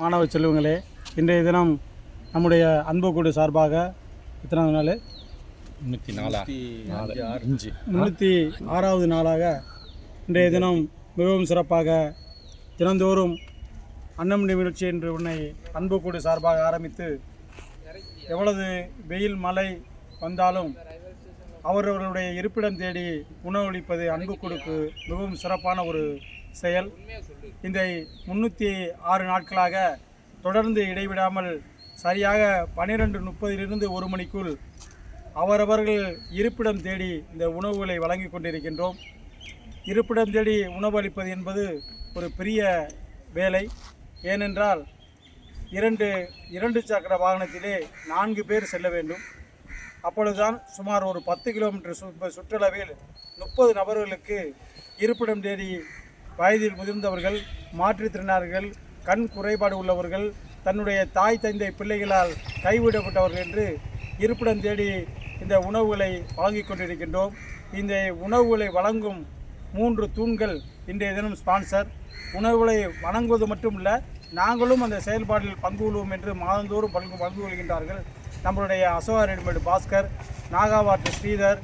மாணவ செல்வங்களே இன்றைய தினம் நம்முடைய அன்புக்கூடு சார்பாக இத்தனாவது நாள்? முன்னூற்றி நாலா. நாலு. அஞ்சு. முன்னூற்றி ஆறாவது நாளாக இன்றைய தினம் மிகவும் சிறப்பாக தினந்தோறும் அன்னமணி நிகழ்ச்சி என்று உன்னை அன்புக்கூடு சார்பாக ஆரம்பித்து எவ்வளவு வெயில் மழை வந்தாலும் அவரவர்களுடைய இருப்பிடம் தேடி உணவளிப்பது அன்புக்கூடுக்கு மிகவும் சிறப்பான ஒரு செயல். இந்த முன்னூற்றி ஆறு நாட்களாக தொடர்ந்து இடைவிடாமல் சரியாக பன்னிரெண்டு முப்பதிலிருந்து ஒரு மணிக்குள் அவரவர்கள் இருப்பிடம் தேடி இந்த உணவுகளை வழங்கி கொண்டிருக்கின்றோம். இருப்பிடம் தேடி உணவு அளிப்பது என்பது ஒரு பெரிய வேலை. ஏனென்றால் இரண்டு இரண்டு சக்கர வாகனத்திலே நான்கு பேர் செல்ல வேண்டும். அப்பொழுதுதான் சுமார் ஒரு பத்து கிலோமீட்டர் சு சுற்றளவில் முப்பது நபர்களுக்கு இருப்பிடம் தேடி வயதில் முதிர்ந்தவர்கள் மாற்றுத்திறனாளர்கள் கண் குறைபாடு உள்ளவர்கள் தன்னுடைய தாய் தந்தை பிள்ளைகளால் கைவிடப்பட்டவர்கள் என்று இருப்பிடம் தேடி இந்த உணவுகளை வழங்கிக் கொண்டிருக்கின்றோம். இந்த உணவுகளை வழங்கும் மூன்று தூண்கள் இன்றைய தினம் ஸ்பான்சர் உணவுகளை வழங்குவது மட்டுமல்ல நாங்களும் அந்த செயல்பாட்டில் பங்கு கொள்வோம் என்று மாதந்தோறும் பங்கு பங்கு கொள்கின்றார்கள் நம்மளுடைய அசோகா ரெடிமேடு பாஸ்கர் நாகாவாட்டு ஸ்ரீதர்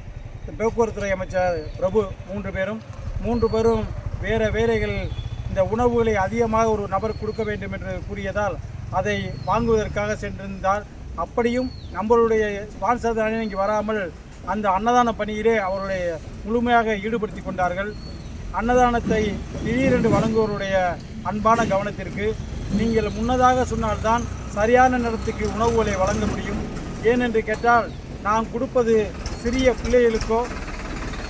போக்குவரத்துறை அமைச்சர் பிரபு மூன்று பேரும். மூன்று பேரும் வேறு வேலைகள் இந்த உணவுகளை அதிகமாக ஒரு நபர் கொடுக்க வேண்டும் என்று கூறியதால் அதை வாங்குவதற்காக சென்றிருந்தார். அப்படியும் நம்மளுடைய ஸ்பான்சர் தானே இங்கே வராமல் அந்த அன்னதான பணியிலே அவருடைய முழுமையாக ஈடுபடுத்தி கொண்டார்கள். அன்னதானத்தை திடீரென்று வழங்குவோருடைய அன்பான கவனத்திற்கு நீங்கள் முன்னதாக சொன்னால்தான் சரியான நேரத்துக்கு உணவுகளை வழங்க முடியும். ஏனென்று கேட்டால் நாம் கொடுப்பது சிறிய பிள்ளைகளுக்கோ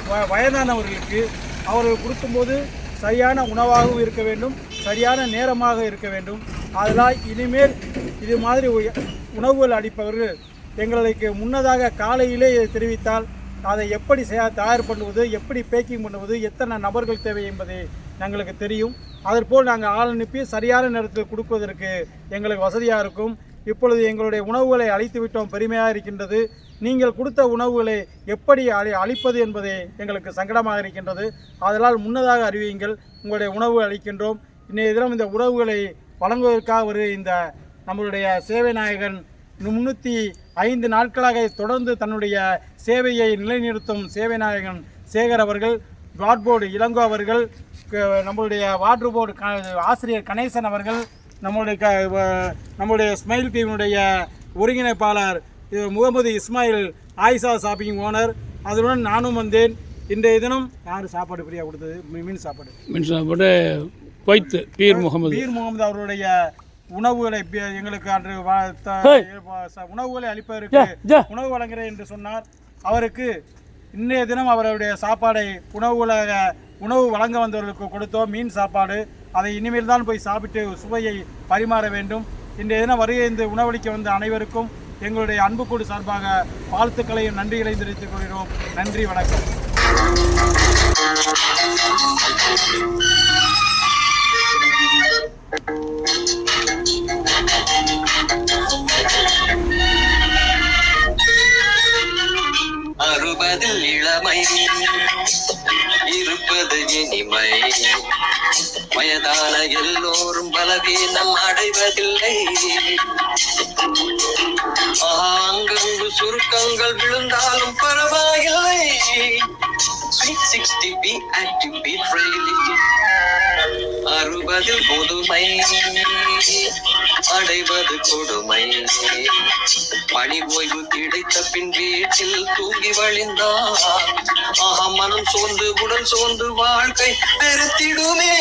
வ- வயதானவர்களுக்கு அவர்கள் கொடுக்கும்போது சரியான உணவாகவும் இருக்க வேண்டும் சரியான நேரமாக இருக்க வேண்டும். அதனால் இனிமேல் இது மாதிரி உணவுகள் அளிப்பவர்கள் எங்களுக்கு முன்னதாக காலையிலே இதை தெரிவித்தால் அதை எப்படி தயார் பண்ணுவது எப்படி பேக்கிங் பண்ணுவது எத்தனை நபர்கள் தேவை என்பது எங்களுக்கு தெரியும். அதற்போல் நாங்கள் ஆள் அனுப்பி சரியான நேரத்தில் கொடுப்பதற்கு எங்களுக்கு வசதியாக இருக்கும். இப்பொழுது எங்களுடைய உணவுகளை அழித்துவிட்டோம் பெருமையாக இருக்கின்றது. நீங்கள் கொடுத்த உணவுகளை எப்படி அழி அழிப்பது என்பது எங்களுக்கு சங்கடமாக இருக்கின்றது. அதனால் முன்னதாக அறிவியுங்கள் உங்களுடைய உணவு அளிக்கின்றோம் இன்றைய தினம் இந்த உணவுகளை வழங்குவதற்காக ஒரு இந்த நம்மளுடைய சேவை நாயகன் முன்னூற்றி ஐந்து நாட்களாக தொடர்ந்து தன்னுடைய சேவையை நிலைநிறுத்தும் சேவை நாயகன் சேகர் அவர்கள் வார்ட் போர்டு இளங்கோ அவர்கள் நம்மளுடைய வார்டு போர்டு க ஆசிரியர் கணேசன் அவர்கள் நம்மளுடைய க நம்மளுடைய ஸ்மைல் டீமுடைய ஒருங்கிணைப்பாளர் முகமது இஸ்மாயில் ஆயிஷா ஷாப்பிங் ஓனர். அதுடன் நானும் வந்தேன். இன்றைய தினம் யார் சாப்பாடு ஃப்ரீயாக கொடுத்தது? மீன் சாப்பாடு. மீன் சாப்பாடு கொய்த்து பீர் முகமது. பீர் முகமது அவருடைய உணவுகளை எங்களுக்கு அன்று உணவுகளை அளிப்பதற்கு. உணவு வழங்குகிறேன் என்று சொன்னார். அவருக்கு இன்றைய தினம் அவருடைய சாப்பாடை உணவுகளாக உணவு வழங்க வந்தவர்களுக்கு கொடுத்தோம். மீன் சாப்பாடு. அதை இனிமேல் தான் போய் சாப்பிட்டு சுவையை பரிமாற வேண்டும். இன்றைய தினம் வருகை இந்த உணவளிக்க வந்த அனைவருக்கும் எங்களுடைய அன்புக்கூடு சார்பாக வாழ்த்துக்களையும் நன்றிகளையும் தெரிவித்துக் கொள்கிறோம். நன்றி வணக்கம். அறுபதில் இளமை. இருப்பது இனிமை. வயதான எல்லோரும் பலவீனம் அடைவதில்லை. ஆங்கங்கு சுருக்கங்கள் விழுந்தாலும் பரவாயில்லை. Sweet sixty B active B அறுபதில் முதுமை அடைவது கொடுமை. பணி ஓய்வு கிடைத்த பின் வீட்டில் தூங்கி வழிந்தார் மனம் சோர்ந்து உடல் சோர்ந்து வாழ்க்கை பெருத்திடுமே